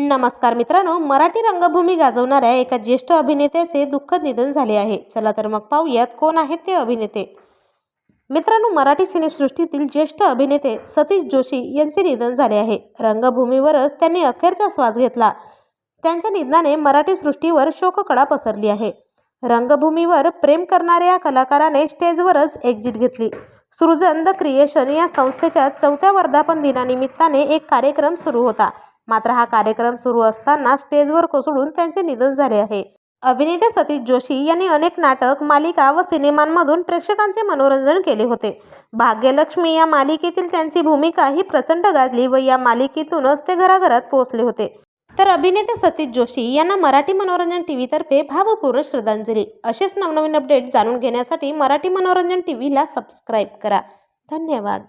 नमस्कार मित्रांनो मराठी रंगभूमी गाजवणाऱ्या एका ज्येष्ठ अभिनेत्याचे दुःखद निधन झाले आहे. चला तर मग पाहूयात कोण आहेत ते अभिनेते. मित्रांनो मराठी सिनेसृष्टीतील ज्येष्ठ अभिनेते सतीश जोशी यांचे निधन झाले आहे. रंगभूमीवरच त्यांनी अखेरचा श्वास घेतला. त्यांच्या निधनाने मराठी सृष्टीवर शोककळा पसरली आहे. रंगभूमीवर प्रेम करणाऱ्या या कलाकाराने स्टेजवरच एक्झिट घेतली. सृजन द क्रिएशन या संस्थेच्या चौथ्या वर्धापन दिनानिमित्ताने एक कार्यक्रम सुरू होता. मात्र हा कार्यक्रम सुरू असताना स्टेजवर कोसळून त्यांचे निधन झाले आहे. अभिनेते सतीश जोशी यांनी अनेक नाटक मालिका व सिनेमांमधून प्रेक्षकांचे मनोरंजन केले होते. भाग्यलक्ष्मी या मालिकेतील त्यांची भूमिका ही प्रचंड गाजली व या मालिकेतूनच ते घराघरात पोहोचले होते. तर अभिनेते सतीश जोशी यांना मराठी मनोरंजन टी व्हीतर्फे भावपूर्ण श्रद्धांजली. असेच नवनवीन अपडेट जाणून घेण्यासाठी मराठी मनोरंजन टी व्हीला सबस्क्राईब करा. धन्यवाद.